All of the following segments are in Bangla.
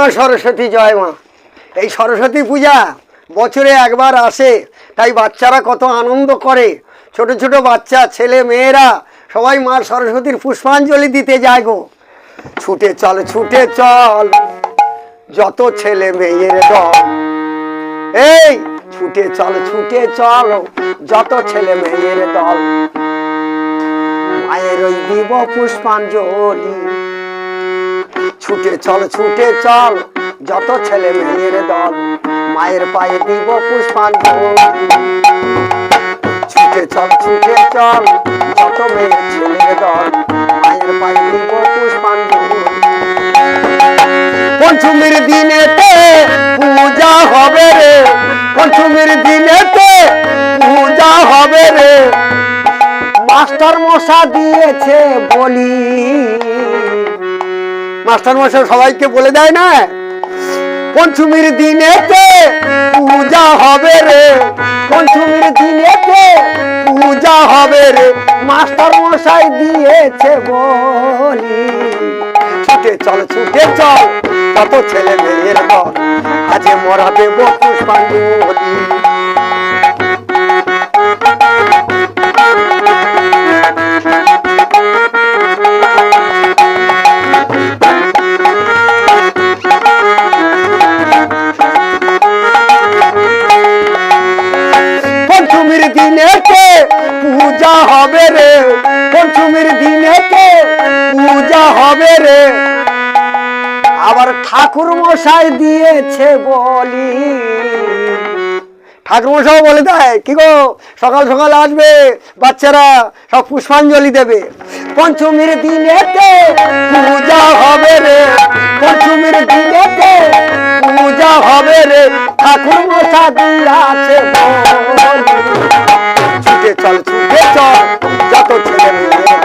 মা সরস্বতী, জয় মা। এই সরস্বতী পূজা বছরে একবার আসে, তাই বাচ্চারা কত আনন্দ করে। ছোট ছোট বাচ্চা, ছেলে, মেয়েরা সবাই মা সরস্বতীর পুষ্পাঞ্জলি দিতে যায় গো। ছুটে চল ছুটে চল, যত ছেলে মেয়ের দল। এই, ছুটে চল ছুটে চল, যত ছেলে মেয়ের দল। মায়ের ওই দিব পুষ্পাঞ্জলি ছুটে চল ছুটে চল। যত ছেলে মেয়ের দল, মায়ের পায়ে দিব পুষ্পাঞ্জলি। ছুটে চল ছুটে চল, যত মেয়ের ছেলের দল, মায়ের পায়ে দিব পুষ্পাঞ্জলি। পঞ্চমীর দিনেতে পূজা হবে রে, পঞ্চমীর দিনেতে পূজা হবে রে। মাস্টার মশা দিয়েছে বলি। মাস্টার মশাই সবাইকে বলে দেয় না? পঞ্চমীর দিনেতে পূজা হবে রে। পঞ্চমীর দিনেতে পূজা হবে রে। মাস্টার মশাই দিয়েছে বলি, ছুটে চল ছুটে চল কত ছেলে মেয়ের দল আজে মরা দেব পুষ্পাঞ্জলি পঞ্চমীর দিনেতে পূজা হবে রে। আবার ঠাকুর মশাই দিয়েছে বলি। ঠাকুর মশাই বলে দেয়, কি গো, সকাল সকাল আসবে, বাচ্চারা সব পুষ্পাঞ্জলি দেবে। পঞ্চমীর দিনেতে পূজা হবে রে, পঞ্চমীর দিনেতে পূজা হবে রে, ঠাকুর মশাই দিয়েছে বলি। ছুটে চল ছুটে চল। যত ছেলে মেয়ে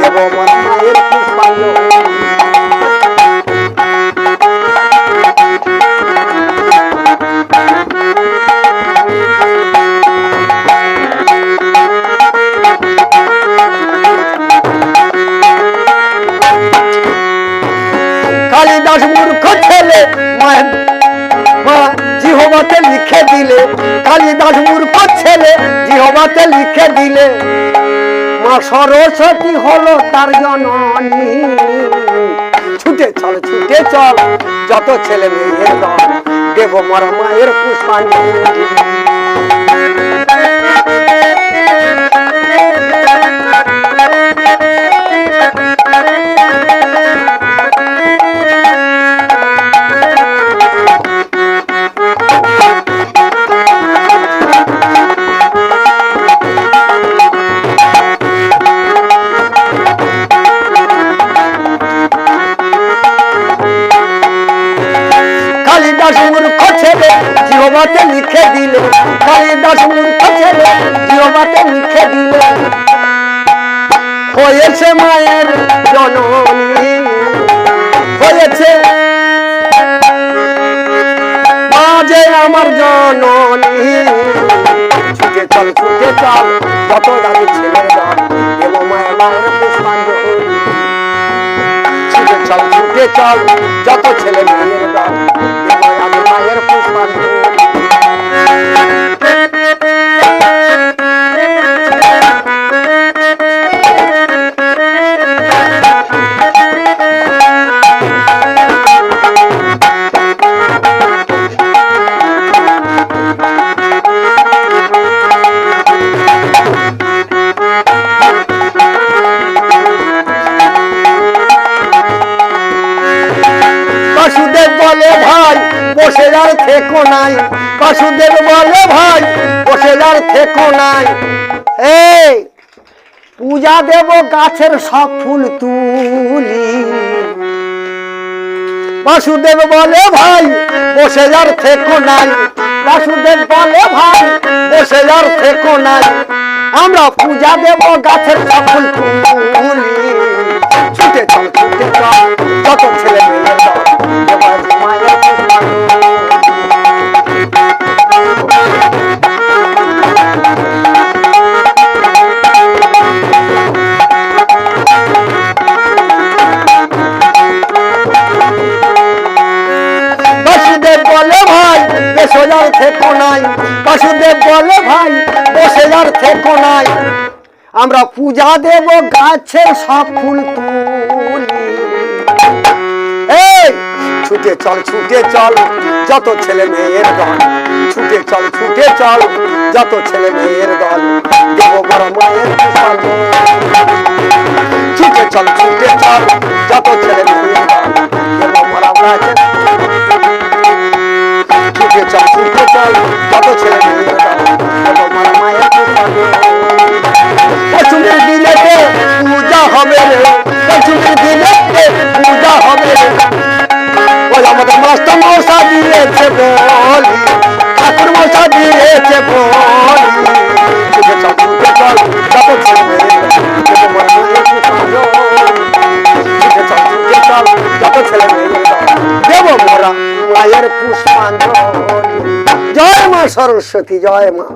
দেব কালিদাস মূর্খ ছেলে জিহবাতে লিখে দিলে। কালিদাস মূর্খ ছেলে জিহবাতে লিখে দিলে। সরস্বতী হলো তার জননী। ছুটে চল ছুটে চল, যত ছেলে দল দেব মরা মায়ের পুষ্পাঞ্জলি জিহবাতে লিখে দিলে কালিদাস মূর্খ ছেলে জিহবাতে লিখে দিলে। হয়েছে মায়ের জননী, হয়েছে। মাঝে আমার জননী, ছুটে চল ছুটে চল কত দামি ছেলে দল মায়ের মায়ের পুষ্পাঞ্জলি। ছুটে চল ছুটে চল, যত ছেলে মেয়ের বসে আর থেকো নাই। বাসুদেব বলে, ভাই বসে থেকো নাই। এই, পূজা দেব গাছের সব ফুল তুলি। বাসুদেব বলে, ভাই বসে আর থেকো নাই। বাসুদেব বলে, ভাই বসে থেকো নাই। আমরা পূজা দেব গাছের সব ফুল তুলি। ছুটে চল ছুটে চল যত থেকো নাই। বাসুদেব বলে, ভাই, বসে আর থেকো নাই। আমরা পূজা দেব গাছের সব ফুল তুলি। ছুটে চল ছুটে চল, যত ছেলে মেয়ের দল। ছুটে চল ছুটে চল, যত ছেলে মেয়ের দল। দেব বড় মায়ের ছুটে চল ছুটে চল, যত ছেলে মেয়ের দল। দেব বড় মায়ের যত ছেলে বড় মায়ের সর্ব পশুদের দিনেতে পূজা হবে রে পশুদের দিনেতে পূজা হবে রে আমাদের মাস্টার মশা দিয়েছে বলি বলি দেব মোরা, মায়ের পুষ্পাঞ্জলি। সরস্বতী জয় মা।